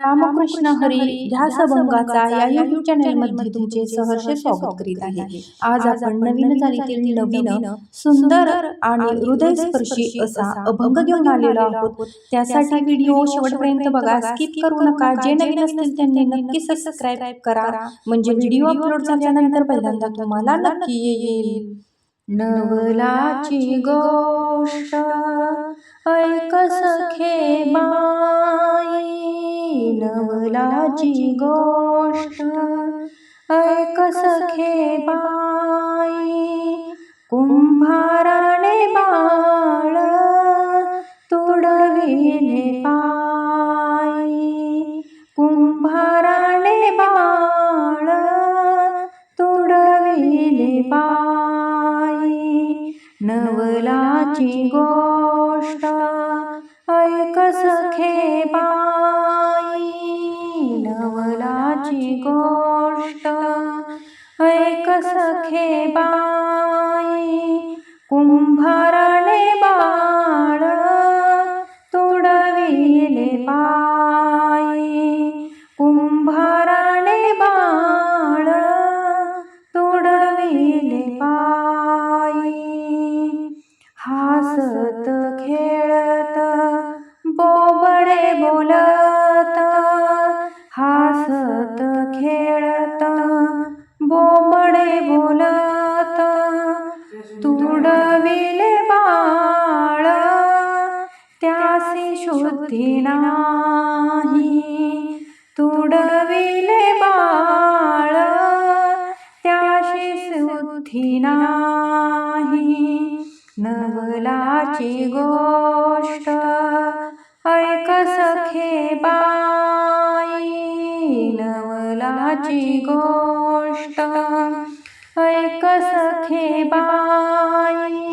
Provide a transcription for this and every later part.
रामकृष्ण हरी ध्यासभंगाचा या युट्यूब चॅनलमध्ये तुमचे सहर्ष स्वागत करीत आहे. आज आपण नवीन चालीतील नवीन सुंदर आणि हृदयस्पर्शी असा अभंग घेऊन आलेलो आहोत. त्यासाठी व्हिडिओ शेवटपर्यंत बघा. स्किप करू नका. जे नवीन असतील त्यांनी नक्की सबस्क्राईब करा. म्हणजे व्हिडिओ अपलोड झाल्यानंतर पहिल्यांदा तुम्हाला नक्की येईल. नवलाची गोष्ट ऐक सखे बाई नवलाची गोष्ट. ऐक सखे बाई कुंभाराने बाळ तोडविले पायी कुंभाराने बाळ तोडविले पायी नवलाची गोष्ट ऐक सखे बाई. गोष्ट ऐक सखे बाई कुंभाराने बाळ तोडविले पायी कुंभाराने बाळ तोडविले पायी हासत खेळत बोबडे बोलत हासत बुद्धी नाही तुडविले बाळ त्याशी शुद्धी नाही. नवलाची गोष्ट ऐक सखे बाई. नवलाची गोष्ट ऐक सखे बाई.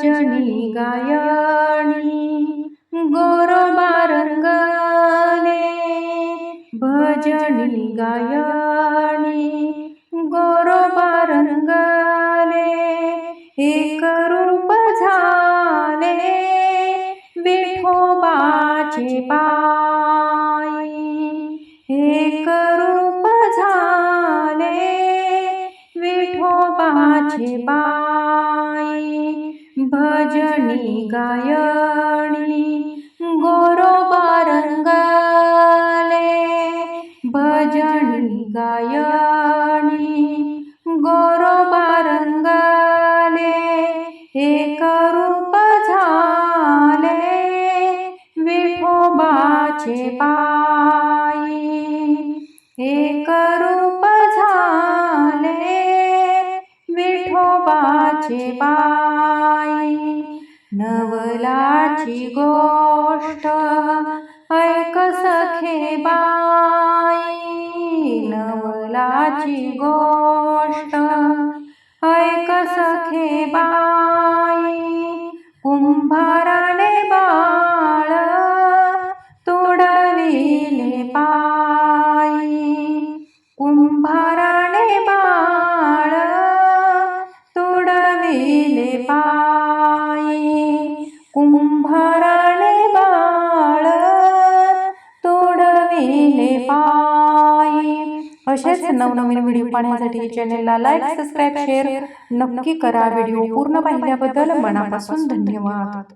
भजनी गायणी गोरोबा रंगले भजनी गायणी गोरोबा रंगले एक रूप झाले विठोबाचे पायी. एक रूप झाले विठोबाचे पाय. गायणी गोरोबा रंगाले भजनी गायणी गोरोबा रंगाले एक रूप झाले विठोबाचे पायी. एक रूप झाले विठोबाचे पायी. नवलाची गोष्ट. ऐक सखे बाई नवलाची गोष्ट. ऐक सखे बाई कुंभा कुंभाराने बाळ तोडविले पाय. असेच नवनवीन व्हिडिओ पाहण्यासाठी चॅनेलला लाईक सबस्क्राईब शेअर नक्की करा. व्हिडिओ पूर्ण पाहिल्याबद्दल मनापासून धन्यवाद.